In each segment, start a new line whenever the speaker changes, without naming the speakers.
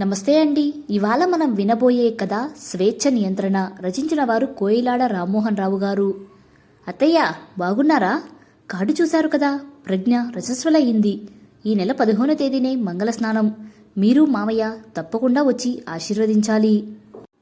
నమస్తే అండి. ఇవాళ మనం వినబోయే కథ స్వేచ్ఛ నియంత్రణ రచించిన వారు కోయిలాడ రామ్మోహన్ రావు గారు. అత్తయ్య బాగున్నారా? కార్డు చూశారు కదా ప్రజ్ఞ రజస్వలయ్యింది ఈ నెల పదిహేనో తేదీనే మంగళ స్నానం మీరు మామయ్య తప్పకుండా వచ్చి ఆశీర్వదించాలి.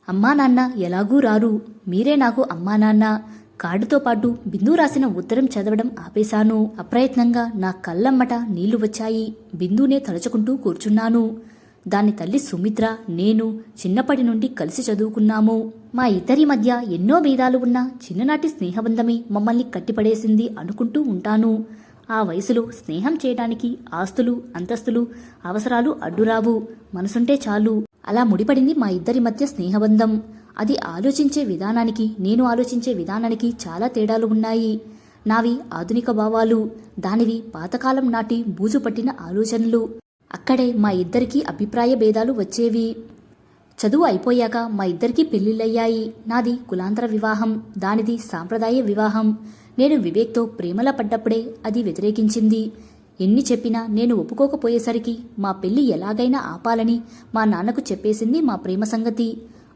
అమ్మా నాన్న ఎలాగూ రారు. మీరే నాకు అమ్మా నాన్న. కార్డుతో పాటు బిందు రాసిన ఉత్తరం చదవడం ఆపేశాను. అప్రయత్నంగా నా కళ్ళమ్మట నీళ్ళు వచ్చాయి. బిందునే తలుచుకుంటూ కూర్చున్నాను. దాని తల్లి సుమిత్ర నేను చిన్నప్పటి నుండి కలిసి చదువుకున్నాము. మా ఇద్దరి మధ్య ఎన్నో భేదాలు ఉన్న చిన్ననాటి స్నేహబంధమే మమ్మల్ని కట్టిపడేసింది అనుకుంటూ ఉంటాను. ఆ వయసులో స్నేహం చేయడానికి ఆస్తులు అంతస్తులు అవసరాలు అడ్డురావు. మనసుంటే చాలు. అలా ముడిపడింది మా ఇద్దరి మధ్య స్నేహబంధం. అది ఆలోచించే విధానానికి నేను ఆలోచించే విధానానికి చాలా తేడాలు ఉన్నాయి. నావి ఆధునిక భావాలు. దానివి పాతకాలం నాటి బూజు పట్టిన ఆలోచనలు. అక్కడే మా ఇద్దరికీ అభిప్రాయ భేదాలు వచ్చేవి. చదువు అయిపోయాక మా ఇద్దరికీ పెళ్ళిళ్ళయ్యాయి నాది కులాంతర వివాహం దానిది సాంప్రదాయ వివాహం. నేను వివేక్తో ప్రేమల పడ్డప్పుడే అది వ్యతిరేకించింది. ఎన్ని చెప్పినా నేను ఒప్పుకోకపోయేసరికి మా పెళ్ళి ఎలాగైనా ఆపాలని మా నాన్నకు చెప్పేసింది మా ప్రేమ సంగతి.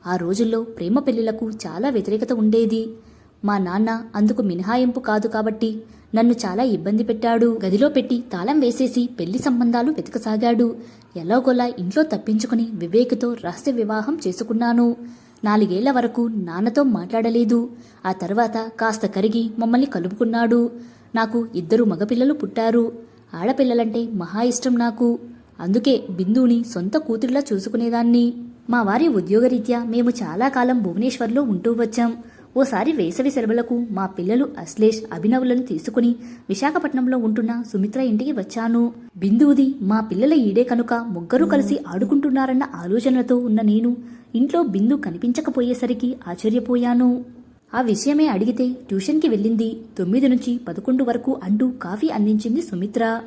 ఆ రోజుల్లో ప్రేమ పెళ్ళిలకు చాలా వ్యతిరేకత ఉండేది. మా నాన్న అందుకు మినహాయింపు కాదు కాబట్టి నన్ను చాలా ఇబ్బంది పెట్టాడు. గదిలో పెట్టి తాళం వేసేసి పెళ్ళి సంబంధాలు వెతకసాగాడు. ఎలాగోలా ఇంట్లో తప్పించుకుని వివేక్తో రహస్య వివాహం చేసుకున్నాను. నాలుగేళ్ళ వరకు నాన్నతో మాట్లాడలేదు. ఆ తర్వాత కాస్త కరిగి మమ్మల్ని కలుపుకున్నాడు. నాకు ఇద్దరు మగపిల్లలు పుట్టారు. ఆడపిల్లలంటే మహా ఇష్టం నాకు. అందుకే బిందుని సొంత కూతురిలా చూసుకునేదాన్ని. మా వారి ఉద్యోగరీత్యా మేము చాలా కాలం భువనేశ్వర్లో ఉంటూ వచ్చాం. ఓసారి వేసవి సెలవులకు మా పిల్లలు అశ్లేష్ అభినవులను తీసుకుని విశాఖపట్నంలో ఉంటున్న సుమిత్ర ఇంటికి వచ్చాను. బిందువుది మా పిల్లల ఈడే కనుక ముగ్గురు కలిసి ఆడుకుంటున్నారన్న ఆలోచనలతో ఉన్న నేను ఇంట్లో బిందు కనిపించకపోయేసరికి ఆశ్చర్యపోయాను. ఆ విషయమే అడిగితే ట్యూషన్కి వెళ్ళింది. తొమ్మిది నుంచి పదకొండు వరకు అంటూ కాఫీ అందించింది సుమిత్ర.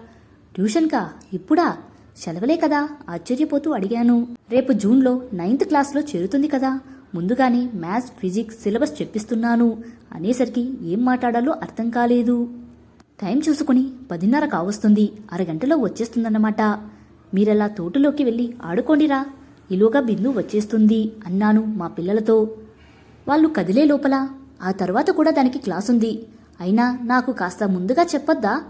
ట్యూషన్కా? ఇప్పుడా? సెలవులే కదా? ఆశ్చర్యపోతూ అడిగాను. రేపు జూన్లో నైన్త్ క్లాస్లో చేరుతుంది కదా? ముందుగానే మ్యాథ్స్ ఫిజిక్స్ సిలబస్ చెప్పిస్తున్నాను. అనేసరికి ఏం మాట్లాడాలో అర్థం కాలేదు. టైం చూసుకుని పదిన్నర కావస్తుంది అరగంటలో వచ్చేస్తుందన్నమాట. మీరలా తోటలోకి వెళ్ళి ఆడుకోండిరా. ఇలోగా బిందు వచ్చేస్తుంది అన్నాను మా పిల్లలతో. వాళ్ళు కదిలే లోపల. ఆ తర్వాత కూడా దానికి క్లాస్ ఉంది అయినా నాకు కాస్త ముందుగా చెప్పొద్దా?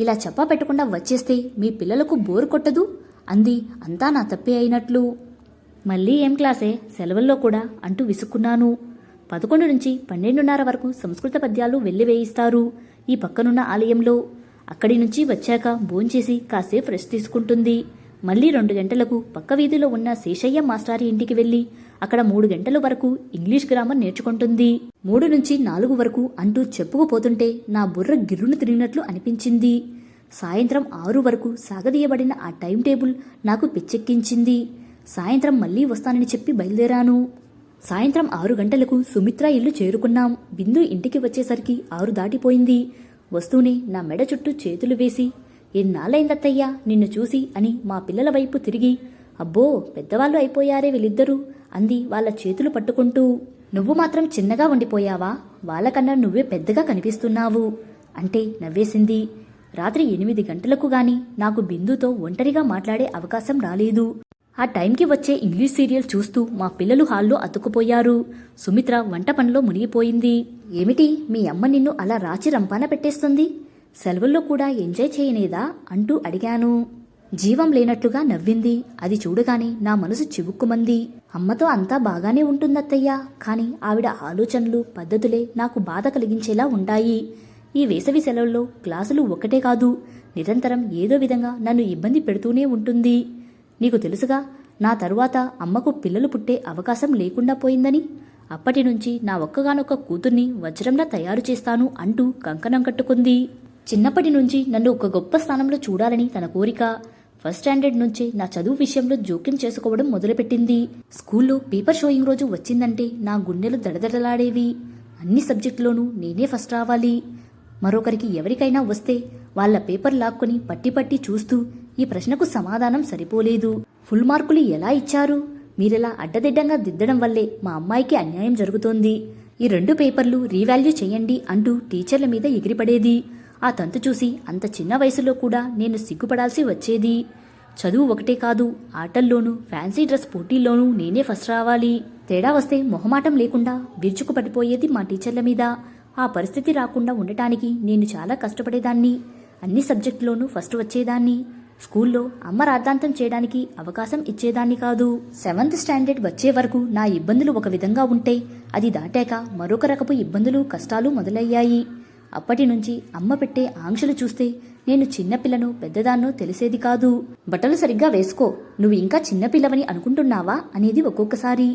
ఇలా చెప్పా పెట్టకుండా వచ్చేస్తే మీ పిల్లలకు బోరు కొట్టదు? అంది. అంతా నా తప్పే అయినట్లు. మళ్ళీ ఏం క్లాసే? సెలవుల్లో కూడా అంటూ విసుక్కున్నాను. పదకొండు నుంచి పన్నెండున్నర వరకు సంస్కృత పద్యాలు వెళ్ళివేయిస్తారు ఈ పక్కనున్న ఆలయంలో. అక్కడి నుంచి వచ్చాక భోంచేసి కాసేపు రెస్ట్ తీసుకుంటుంది. మళ్ళీ రెండు గంటలకు పక్క వీధిలో ఉన్న శేషయ్య మాస్టారి ఇంటికి వెళ్ళి అక్కడ మూడు గంటల వరకు ఇంగ్లీష్ గ్రామర్ నేర్చుకుంటుంది. మూడు నుంచి నాలుగు వరకు అంటూ చెప్పుకుపోతుంటే నా బుర్ర గిర్రును తిరిగినట్లు అనిపించింది. సాయంత్రం ఆరు వరకు సాగదీయబడిన ఆ టైం టేబుల్ నాకు పిచ్చెక్కించింది. సాయంత్రం మళ్ళీ వస్తానని చెప్పి బయలుదేరాను. సాయంత్రం ఆరు గంటలకు సుమిత్ర ఇల్లు చేరుకున్నాం. బిందు ఇంటికి వచ్చేసరికి ఆరు దాటిపోయింది. వస్తూనే నా మెడ చుట్టూ చేతులు వేసి ఎన్నాళ్ళైందత్తయ్యా నిన్ను చూసి అని మా పిల్లల వైపు తిరిగి అబ్బో పెద్దవాళ్ళు అయిపోయారే వీళ్ళిద్దరూ అంది వాళ్ళ చేతులు పట్టుకుంటూ. నువ్వు మాత్రం చిన్నగా ఉండిపోయావా? వాళ్ళకన్నా నువ్వే పెద్దగా కనిపిస్తున్నావు అంటే నవ్వేసింది. రాత్రి ఎనిమిది గంటలకు గాని నాకు బిందుతో ఒంటరిగా మాట్లాడే అవకాశం రాలేదు. ఆ టైంకి వచ్చే ఇంగ్లీష్ సీరియల్ చూస్తూ మా పిల్లలు హాల్లో అతుక్కుపోయారు. సుమిత్ర వంట పనిలో మునిగిపోయింది. ఏమిటి మీ అమ్మ నిన్ను అలా రాచి రంపాన పెట్టేస్తుంది? సెలవుల్లో కూడా ఎంజాయ్ చేయనేదా? అంటూ అడిగాను. జీవం లేనట్లుగా నవ్వింది. అది చూడగానే నా మనసు చివుక్కుమంది. అమ్మతో అంతా బాగానే ఉంటుందత్తయ్యా కాని ఆవిడ ఆలోచనలు పద్ధతులే నాకు బాధ కలిగించేలా ఉంటాయి. ఈ వేసవి సెలవుల్లో క్లాసులు ఒక్కటే కాదు నిరంతరం ఏదో విధంగా నన్ను ఇబ్బంది పెడుతూనే ఉంటుంది. నీకు తెలుసుగా నా తరువాత అమ్మకు పిల్లలు పుట్టే అవకాశం లేకుండా పోయిందని. అప్పటి నుంచి నా ఒక్కగానొక్క కూతుర్ని వజ్రంలా తయారు చేస్తాను అంటూ కంకణం కట్టుకుంది. చిన్నప్పటి నుంచి నన్ను ఒక గొప్ప స్థానంలో చూడాలని తన కోరిక. ఫస్ట్ స్టాండర్డ్ నుంచే నా చదువు విషయంలో జోక్యం చేసుకోవడం మొదలుపెట్టింది. స్కూల్లో పేపర్ షోయింగ్ రోజు వచ్చిందంటే నా గుండెలు దడదడలాడేవి. అన్ని సబ్జెక్టులోనూ నేనే ఫస్ట్ రావాలి. మరొకరికి ఎవరికైనా వస్తే వాళ్ళ పేపర్ లాక్కొని పట్టి పట్టి చూస్తూ ఈ ప్రశ్నకు సమాధానం సరిపోలేదు. ఫుల్ మార్కులు ఎలా ఇచ్చారు? మీరిలా అడ్డదిడ్డంగా దిద్దడం వల్లే మా అమ్మాయికి అన్యాయం జరుగుతోంది. ఈ రెండు పేపర్లు రీవాల్యూ చేయండి అంటూ టీచర్ల మీద ఎగిరిపడేది. ఆ తంతు చూసి అంత చిన్న వయసులో కూడా నేను సిగ్గుపడాల్సి వచ్చేది. చదువు ఒకటే కాదు ఆటల్లోనూ ఫ్యాన్సీ డ్రెస్ పోటీల్లోనూ నేనే ఫస్ట్ రావాలి. తేడా వస్తే మొహమాటం లేకుండా విరుచుకు పడిపోయేది మా టీచర్ల మీద. ఆ పరిస్థితి రాకుండా ఉండటానికి నేను చాలా కష్టపడేదాన్ని. అన్ని సబ్జెక్టులోనూ ఫస్ట్ వచ్చేదాన్ని. స్కూల్లో అమ్మ రాద్ధాంతం చేయడానికి అవకాశం ఇచ్చేదాన్ని కాదు. సెవెంత్ స్టాండర్డ్ వచ్చే వరకు నా ఇబ్బందులు ఒక విధంగా ఉంటే అది దాటాక మరొక రకపు ఇబ్బందులు కష్టాలు మొదలయ్యాయి. అప్పటి నుంచి అమ్మ పెట్టే ఆంక్షలు చూస్తే నేను చిన్నపిల్లను పెద్దదాన్నో తెలిసేది కాదు. బట్టలు సరిగ్గా వేసుకో నువ్వు ఇంకా చిన్నపిల్లవని అనుకుంటున్నావా అనేది ఒక్కొక్కసారి.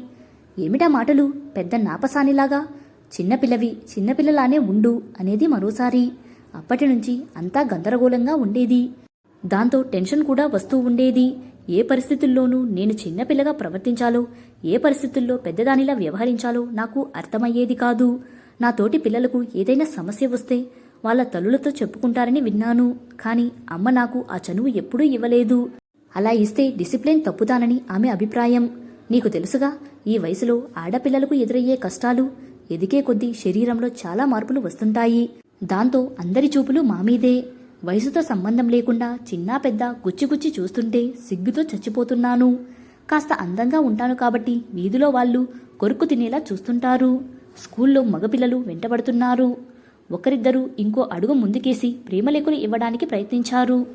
ఏమిటా మాటలు? పెద్ద నాపసానిలాగా? చిన్నపిల్లవి చిన్నపిల్లలానే ఉండు అనేది మరోసారి. అప్పటి నుంచి అంతా గందరగోళంగా ఉండేది. దాంతో టెన్షన్ కూడా వస్తూ ఉండేది. ఏ పరిస్థితుల్లోనూ నేను చిన్నపిల్లగా ప్రవర్తించాలో ఏ పరిస్థితుల్లో పెద్దదానిలా వ్యవహరించాలో నాకు అర్థమయ్యేది కాదు. నా తోటి పిల్లలకు ఏదైనా సమస్య వస్తే వాళ్ళ తల్లులతో చెప్పుకుంటారని విన్నాను. కానీ అమ్మ నాకు ఆ చనువు ఎప్పుడూ ఇవ్వలేదు. అలా ఇస్తే డిసిప్లిన్ తప్పుతానని ఆమె అభిప్రాయం. నీకు తెలుసుగా ఈ వయసులో ఆడపిల్లలకు ఎదురయ్యే కష్టాలు ఎదిగే కొద్దీ శరీరంలో చాలా మార్పులు వస్తుంటాయి. దాంతో అందరి చూపులు మామీదే వయసుతో సంబంధం లేకుండా చిన్నా పెద్ద గుచ్చిగుచ్చి చూస్తుంటే సిగ్గుతో చచ్చిపోతున్నాను. కాస్త అందంగా ఉంటాను కాబట్టి వీధిలో వాళ్ళు కొరుకు తినేలా చూస్తుంటారు. స్కూల్లో మగపిల్లలు వెంటబడుతున్నారు. ఒకరిద్దరు ఇంకో అడుగు ముందుకేసి ప్రేమలేఖలు ఇవ్వడానికి ప్రయత్నించారు.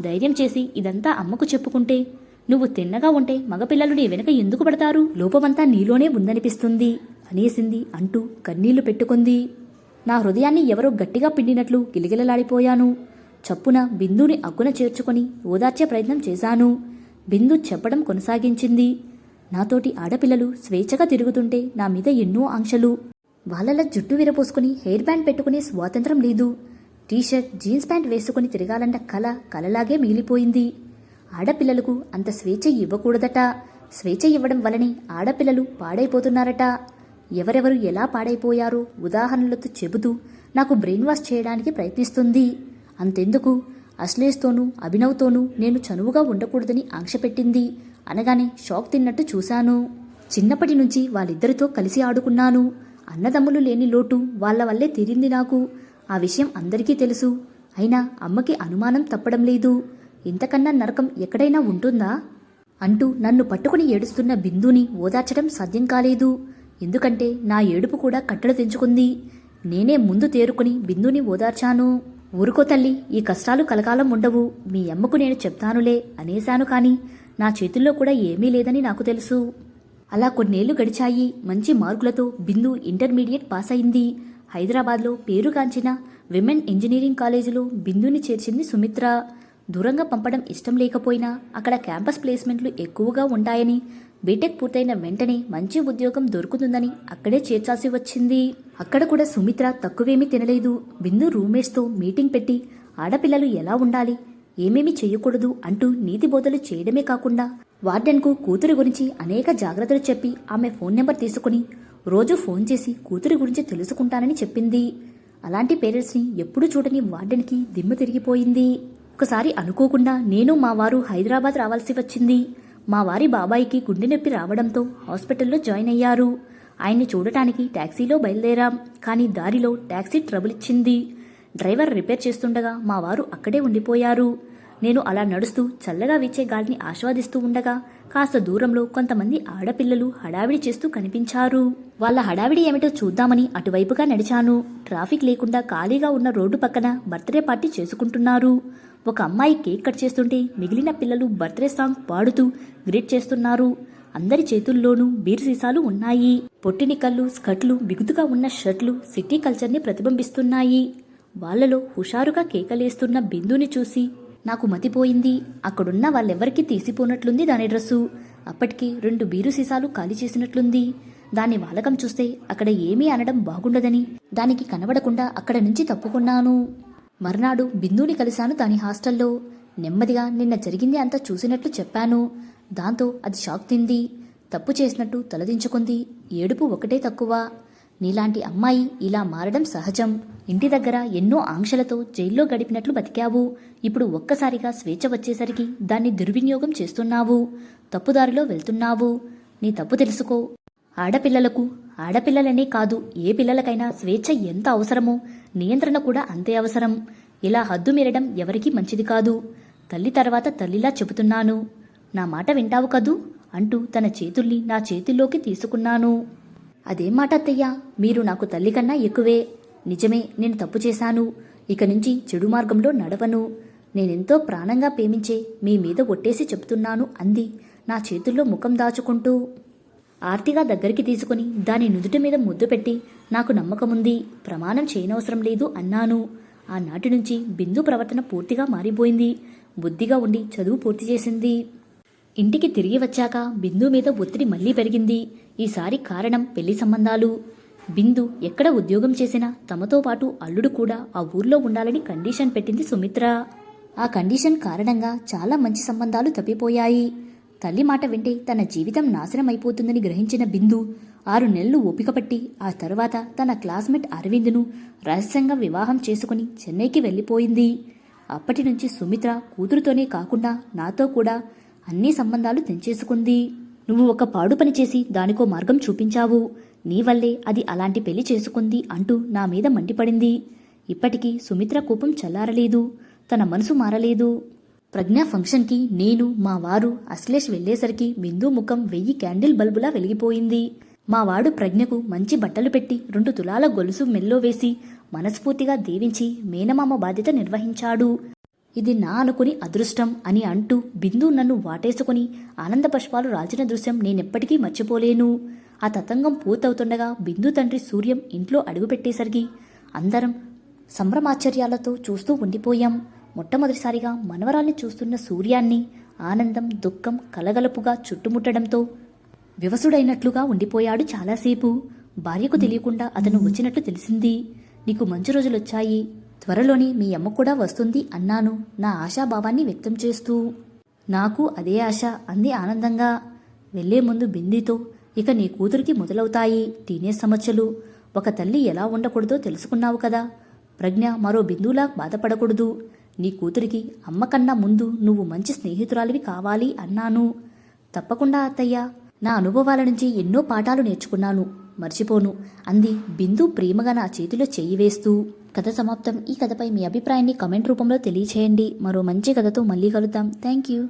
ధైర్యం చేసి ఇదంతా అమ్మకు చెప్పుకుంటే నువ్వు తిన్నగా ఉంటే మగపిల్లలు నీ వెనక ఎందుకు పడతారు? లోపమంతా నీలోనే ఉందనిపిస్తుంది అనేసింది అంటూ కన్నీళ్ళు పెట్టుకుంది. నా హృదయాన్ని ఎవరో గట్టిగా పిండినట్లు గిలిగిలలాడిపోయాను. చప్పున బిందుని అగ్గున చేర్చుకొని ఓదార్చే ప్రయత్నం చేశాను. బిందు చెప్పడం కొనసాగించింది. నాతోటి ఆడపిల్లలు స్వేచ్ఛగా తిరుగుతుంటే నా మీద ఎన్నో ఆంక్షలు. వాళ్ళలా జుట్టు విరపోసుకుని హెయిర్ బ్యాండ్ పెట్టుకునే స్వాతంత్రం లేదు. టీషర్ట్ జీన్స్ ప్యాంట్ వేసుకుని తిరగాలన్న కల కలలాగే మిగిలిపోయింది. ఆడపిల్లలకు అంత స్వేచ్ఛ ఇవ్వకూడదట. స్వేచ్ఛ ఇవ్వడం వలనే ఆడపిల్లలు పాడైపోతున్నారట. ఎవరెవరు ఎలా పాడైపోయారో ఉదాహరణలతో చెబుతూ నాకు బ్రెయిన్ వాష్ చేయడానికి ప్రయత్నిస్తుంది. అంతెందుకు? అశ్లేష్తోనూ అభినవ్తోనూ నేను చనువుగా ఉండకూడదని ఆంక్ష పెట్టింది. అనగానే షాక్ తిన్నట్టు చూశాను. చిన్నప్పటి నుంచి వాళ్ళిద్దరితో కలిసి ఆడుకున్నాను. అన్నదమ్ములు లేని లోటు వాళ్ళ వల్లే తీరింది నాకు. ఆ విషయం అందరికీ తెలుసు. అయినా అమ్మకి అనుమానం తప్పడం లేదు. ఇంతకన్నా నరకం ఎక్కడైనా ఉంటుందా? అంటూ నన్ను పట్టుకుని ఏడుస్తున్న బిందుని ఓదార్చడం సాధ్యం కాలేదు. ఎందుకంటే నా ఏడుపు కూడా కట్టలు తెంచుకుంది. నేనే ముందు తేరుకుని బిందుని ఓదార్చాను. ఊరుకో తల్లి ఈ కష్టాలు కలకాలం ఉండవు. మీ అమ్మకు నేను చెప్తానులే అనేశాను కాని నా చేతుల్లో కూడా ఏమీ లేదని నాకు తెలుసు. అలా కొన్నేళ్ళు గడిచాయి. మంచి మార్కులతో బిందు ఇంటర్మీడియట్ పాస్ అయింది. హైదరాబాద్లో పేరుగాంచిన విమెన్ ఇంజనీరింగ్ కాలేజీలో బిందుని చేర్చింది సుమిత్ర. దూరంగా పంపడం ఇష్టం లేకపోయినా అక్కడ క్యాంపస్ ప్లేస్మెంట్లు ఎక్కువగా ఉంటాయని బీటెక్ పూర్తయిన వెంటనే మంచి ఉద్యోగం దొరుకుతుందని అక్కడే చేర్చాల్సి వచ్చింది. అక్కడ కూడా సుమిత్ర తక్కువేమీ తినలేదు. బిందు రూమ్మేట్స్తో మీటింగ్ పెట్టి ఆడపిల్లలు ఎలా ఉండాలి ఏమేమి చేయకూడదు అంటూ నీతి బోధలు చేయడమే కాకుండా వార్డెన్కు కూతురి గురించి అనేక జాగ్రత్తలు చెప్పి ఆమె ఫోన్ నెంబర్ తీసుకుని రోజు ఫోన్ చేసి కూతురి గురించి తెలుసుకుంటానని చెప్పింది. అలాంటి పేరెంట్స్ని ఎప్పుడూ చూడని వార్డెన్కి దిమ్మ తిరిగిపోయింది. ఒకసారి అనుకోకుండా నేను మా వారు హైదరాబాద్ రావాల్సి వచ్చింది. మా వారి బాబాయికి గుండె నొప్పి రావడంతో హాస్పిటల్లో జాయిన్ అయ్యారు. ఆయన్ని చూడటానికి ట్యాక్సీలో బయలుదేరాం. కానీ దారిలో టాక్సీ ట్రబుల్ ఇచ్చింది. డ్రైవర్ రిపేర్ చేస్తుండగా మా వారు అక్కడే ఉండిపోయారు. నేను అలా నడుస్తూ చల్లగా వీచే గాలిని ఆస్వాదిస్తూ ఉండగా కాస్త దూరంలో కొంతమంది ఆడపిల్లలు హడావిడి చేస్తూ కనిపించారు. వాళ్ళ హడావిడి ఏమిటో చూద్దామని అటువైపుగా నడిచాను. ట్రాఫిక్ లేకుండా ఖాళీగా ఉన్న రోడ్డు పక్కన బర్త్డే పార్టీ చేసుకుంటున్నారు. ఒక అమ్మాయి కేక్ కట్ చేస్తుంటే మిగిలిన పిల్లలు బర్త్డే సాంగ్ పాడుతూ గ్రీట్ చేస్తున్నారు. అందరి చేతుల్లోనూ బీర్ సీసాలు ఉన్నాయి. పొట్టిని కళ్ళు స్కర్ట్లు బిగుతుగా ఉన్న షర్ట్లు సిటీ కల్చర్ని ప్రతిబింబిస్తున్నాయి. వాళ్ళలో హుషారుగా కేకలేస్తున్న బిందుని చూసి నాకు మతిపోయింది. అక్కడున్న వాళ్ళెవ్వరికీ తీసిపోనట్లుంది దాని డ్రెస్సు. అప్పటికి రెండు బీరు సీసాలు ఖాళీ చేసినట్లుంది. దాని వాలకం చూస్తే అక్కడ ఏమీ అనడం బాగుండదని దానికి కనబడకుండా అక్కడ నుంచి తప్పుకున్నాను. మర్నాడు బిందుని కలిశాను దాని హాస్టల్లో. నెమ్మదిగా నిన్న జరిగింది అంతా చూసినట్లు చెప్పాను. దాంతో అది షాక్ తింది. తప్పు చేసినట్టు తలదించుకుంది. ఏడుపు ఒకటే తక్కువ. నీలాంటి అమ్మాయి ఇలా మారడం సహజం. ఇంటి దగ్గర ఎన్నో ఆంక్షలతో జైల్లో గడిపినట్లు బతికావు. ఇప్పుడు ఒక్కసారిగా స్వేచ్ఛ వచ్చేసరికి దాన్ని దుర్వినియోగం చేస్తున్నావు. తప్పుదారిలో వెళ్తున్నావు. నీ తప్పు తెలుసుకో. ఆడపిల్లలకు ఆడపిల్లలనే కాదు ఏ పిల్లలకైనా స్వేచ్ఛ ఎంత అవసరమో నియంత్రణ కూడా అంతే అవసరం. ఇలా హద్దు మీరడం ఎవరికీ మంచిది కాదు. తల్లి తర్వాత తల్లిలా చెబుతున్నాను. నా మాట వింటావు కదూ? అంటూ తన చేతుల్ని నా చేతుల్లోకి తీసుకున్నాను. అదేం మాట అత్తయ్య మీరు నాకు తల్లి కన్నా ఎక్కువే. నిజమే నేను తప్పు చేశాను. ఇక నుంచి చెడు మార్గంలో నడవను. నేనెంతో ప్రాణంగా ప్రేమించే మీ మీద ఒట్టేసి చెప్తున్నాను అంది. నా చేతుల్లో ముఖం దాచుకుంటూ. ఆర్తిగా దగ్గరికి తీసుకుని దాని నుదుటి మీద ముద్దు పెట్టి నాకు నమ్మకముంది ప్రమాణం చేయనవసరం లేదు అన్నాను. ఆనాటి నుంచి బిందు ప్రవర్తన పూర్తిగా మారిపోయింది. బుద్ధిగా ఉండి చదువు పూర్తి చేసింది. ఇంటికి తిరిగి వచ్చాక బిందు మీద ఒత్తిడి మళ్ళీ పెరిగింది. ఈసారి కారణం పెళ్ళి సంబంధాలు. బిందు ఎక్కడ ఉద్యోగం చేసినా తమతో పాటు అల్లుడు కూడా ఆ ఊర్లో ఉండాలని కండిషన్ పెట్టింది సుమిత్ర. ఆ కండిషన్ కారణంగా చాలా మంచి సంబంధాలు తప్పిపోయాయి. తల్లి మాట వింటే తన జీవితం నాశనం అయిపోతుందని గ్రహించిన బిందు ఆరు నెలలు ఓపికపట్టి ఆ తర్వాత తన క్లాస్మేట్ అరవింద్ను రహస్యంగా వివాహం చేసుకుని చెన్నైకి వెళ్ళిపోయింది. అప్పటి నుంచి సుమిత్ర కూతురుతోనే కాకుండా నాతో కూడా అన్ని సంబంధాలు తెంచేసుకుంది. నువ్వు ఒక పాడు పని చేసి దానికో మార్గం చూపించావు. నీ వల్లే అది అలాంటి పెళ్ళి చేసుకుంది అంటూ నా మీద మండిపడింది. ఇప్పటికీ సుమిత్ర కోపం చల్లారలేదు. తన మనసు మారలేదు. ప్రజ్ఞా ఫంక్షన్కి నేను మా వారు అశ్లేష్ వెళ్ళేసరికి బిందు ముఖం వెయ్యి క్యాండిల్ బల్బులా వెలిగిపోయింది. మా వాడు ప్రజ్ఞకు మంచి బట్టలు పెట్టి రెండు తులాల గొలుసు మెల్లో వేసి మనస్ఫూర్తిగా దీవించి మేనమామ బాధ్యత నిర్వహించాడు. ఇది నా అనుకుని అదృష్టం అని అంటూ బిందు నన్ను వాటేసుకుని ఆనంద పుష్పాలు రాల్చిన దృశ్యం నేనెప్పటికీ మర్చిపోలేను. ఆ తతంగం పూర్తవుతుండగా బిందు తండ్రి సూర్యం ఇంట్లో అడుగుపెట్టేసరికి అందరం సంభ్రమాశ్చర్యాలతో చూస్తూ ఉండిపోయాం. మొట్టమొదటిసారిగా మనవరాల్ని చూస్తున్న సూర్యాన్ని ఆనందం దుఃఖం కలగలపుగా చుట్టుముట్టడంతో వివసుడైనట్లుగా ఉండిపోయాడు చాలాసేపు. భార్యకు తెలియకుండా అతను వచ్చినట్లు తెలిసింది. నీకు మంచి రోజులొచ్చాయి. త్వరలోనే మీ అమ్మ కూడా వస్తుంది అన్నాను. నా ఆశాభావాన్ని వ్యక్తం చేస్తూ. నాకు అదే ఆశ అంది ఆనందంగా. వెళ్ళే ముందు బిందితో ఇక నీ కూతురికి మొదలవుతాయి. టీనేజ్ సమస్యలు. ఒక తల్లి ఎలా ఉండకూడదో తెలుసుకున్నావు కదా. ప్రజ్ఞ మరో బిందులా బాధపడకూడదు. నీ కూతురికి అమ్మకన్నా ముందు నువ్వు మంచి స్నేహితురాలివి కావాలి అన్నాను. తప్పకుండా అత్తయ్య. నా అనుభవాల నుంచి ఎన్నో పాఠాలు నేర్చుకున్నాను. మర్చిపోను. అంది బిందు ప్రేమగా నా చేతిలో చేయి వేస్తూ. కథ సమాప్తం. ఈ కథపై మీ అభిప్రాయాన్ని కమెంట్ రూపంలో తెలియచేయండి. మరో మంచి కథతో మళ్ళీ కలుద్దాం. Thank you